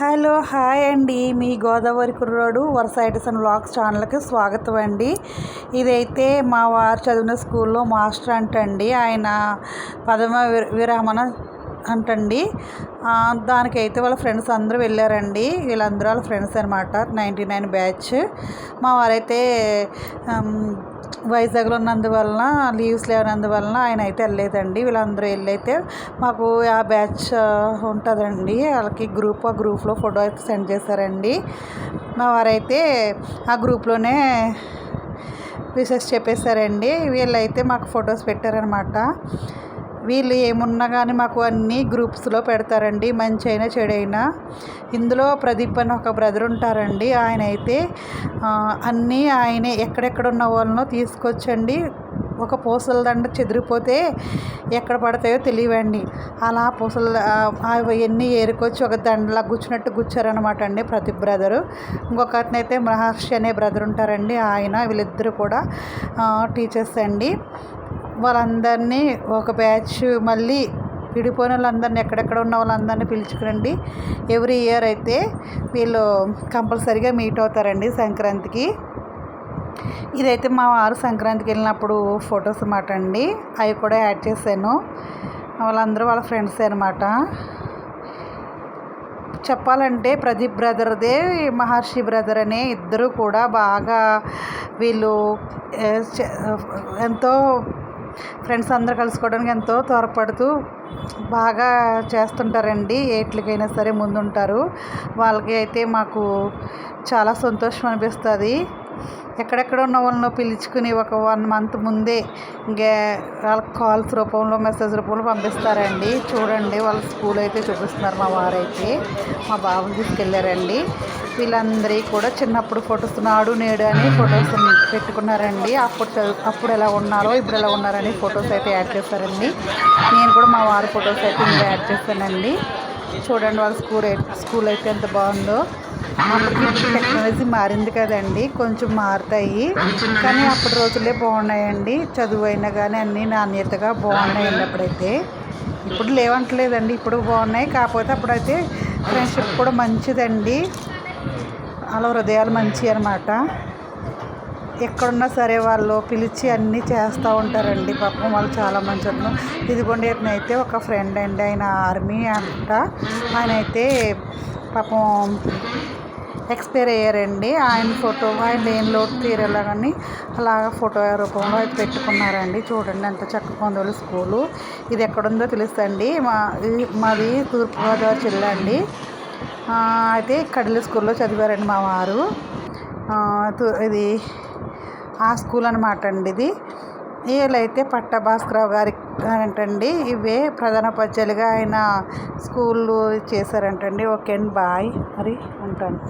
Hello hi అండి. మీ గోదావరి కుర్రాడు వరుస ఐటసన్ వ్లాగ్స్ ఛానల్కి స్వాగతం అండి. ఇదైతే మా వారు చదివిన స్కూల్లో మాస్టర్ అంటండి. ఆయన పదమ విర- విరమణ అంటండి. దానికి దానికైతే వాళ్ళ ఫ్రెండ్స్ అందరూ వెళ్ళారండి. వీళ్ళందరూ వాళ్ళ ఫ్రెండ్స్ అనమాట నైంటీ నైన్ బ్యాచ్. మా వారైతే వైజాగ్లో ఉన్నందువలన లీవ్స్ లేనందువలన ఆయన అయితే వెళ్ళలేదండి. వీళ్ళందరూ వెళ్ళైతే మాకు ఆ బ్యాచ్ ఉంటుందండి. వాళ్ళకి గ్రూప్ ఆ గ్రూప్లో ఫోటో అయితే సెండ్ చేశారండి. మా వారైతే ఆ గ్రూప్లోనే విషెస్ చెప్పేశారండి. వీళ్ళైతే మాకు ఫొటోస్ పెట్టారనమాట వీళ్ళు ఏమున్నా కానీ మాకు అన్ని గ్రూప్స్లో పెడతారండి. మంచి అయినా చెడైనా. ఇందులో ప్రదీప్ అని ఒక బ్రదర్ ఉంటారండి. ఆయన అయితే అన్నీ ఆయనే ఎక్కడెక్కడ ఉన్న వాళ్ళనో తీసుకొచ్చండి. ఒక పూసల దండ చెదిరిపోతే ఎక్కడ పడతాయో తెలియవండి. అలా పూసల అవన్నీ ఏరుకొచ్చి ఒక దండలా గుచ్చినట్టు గుచ్చారనమాట అండి ప్రతి బ్రదరు. ఇంకొక అతను అయితే మహర్షి అనే బ్రదర్ ఉంటారండి. ఆయన వీళ్ళిద్దరు కూడా టీచర్స్ అండి. వాళ్ళందరినీ ఒక బ్యాచ్ మళ్ళీ విడిపోయిన వాళ్ళందరినీ ఎక్కడెక్కడ ఉన్న వాళ్ళందరినీ పిలుచుకురండి. ఎవ్రీ ఇయర్ అయితే వీళ్ళు కంపల్సరీగా మీట్ అవుతారండి సంక్రాంతికి. ఇదైతే మా వారు సంక్రాంతికి వెళ్ళినప్పుడు ఫొటోస్ అన్నమాట అండి. అవి కూడా యాడ్ చేశాను. వాళ్ళందరూ వాళ్ళ ఫ్రెండ్స్ అనమాట చెప్పాలంటే ప్రదీప్ బ్రదర్దే మహర్షి బ్రదర్ అనే ఇద్దరు కూడా బాగా వీళ్ళు ఎంతో ఫ్రెండ్స్ అందరూ కలుసుకోవడానికి ఎంతో త్వరపడుతూ బాగా చేస్తుంటారండి. ఏట్లకైనా సరే ముందుంటారు. వాళ్ళకి అయితే మాకు చాలా సంతోషం అనిపిస్తుంది. ఎక్కడెక్కడ ఉన్న వాళ్ళని పిలుచుకుని ఒక వన్ మంత్ ముందే గే వాళ్ళకి కాల్స్ రూపంలో మెసేజ్ రూపంలో పంపిస్తారండి. చూడండి వాళ్ళ స్కూల్ అయితే చూపిస్తున్నారు మా వారైతే. మా బాబుని తీసుకెళ్ళారండి. వీళ్ళందరికీ కూడా చిన్నప్పుడు ఫొటోస్ నాడు నేడు అని ఫొటోస్ పెట్టుకున్నారండి. అప్పుడు చదువు అప్పుడు ఎలా ఉన్నారో ఇప్పుడు ఎలా ఉన్నారని ఫొటోస్ అయితే యాడ్ చేస్తారండి. నేను కూడా మా వారి ఫొటోస్ అయితే ఇంకా యాడ్ చేస్తానండి. చూడండి వాళ్ళ స్కూల్ స్కూల్ అయితే ఎంత బాగుందో. అప్పటికి టెక్నాలజీ మారింది కదండి కొంచెం మారుతాయి. కానీ అప్పటి రోజులే బాగున్నాయండి. చదువు అయినా కానీ అన్నీ నాణ్యతగా బాగున్నాయండి అప్పుడైతే. ఇప్పుడు లేవంటలేదండి ఇప్పుడు బాగున్నాయి. కాకపోతే అప్పుడైతే ఫ్రెండ్షిప్ కూడా మంచిదండి. అలా హృదయాలు మంచి అనమాట ఎక్కడున్నా సరే వాళ్ళు పిలిచి అన్నీ చేస్తూ ఉంటారండి. పాపం వాళ్ళు చాలా మంచి ఉన్నారు ఇదిగోండి అయితే ఒక ఫ్రెండ్ అండి. ఆయన ఆర్మీ అంట. ఆయన అయితే పాపం ఎక్స్పైర్ అయ్యారండి. ఆయన ఫోటో ఆయన ఏం లోటు తీరాలని అలాగ ఫోటో రూపంలో అయితే పెట్టుకున్నారండి. చూడండి ఎంత చక్కగా ఉందో స్కూలు ఇది ఎక్కడుందో తెలుసండి. మా ఇది- మాది తూర్పుగోదావరి జిల్లా అండి. అయితే కడలి స్కూల్లో చదివారండి మా వారు. ఇది ఆ స్కూల్ అనమాట అండి ఇది. వీళ్ళైతే పట్ట భాస్కరరావు గారి అంటండి ఇవే ప్రధాన ఉపాధ్యాయులుగా ఆయన స్కూళ్ళు చేశారంటండి. ఓకే అండి బాయ్. మరి ఉంటాను.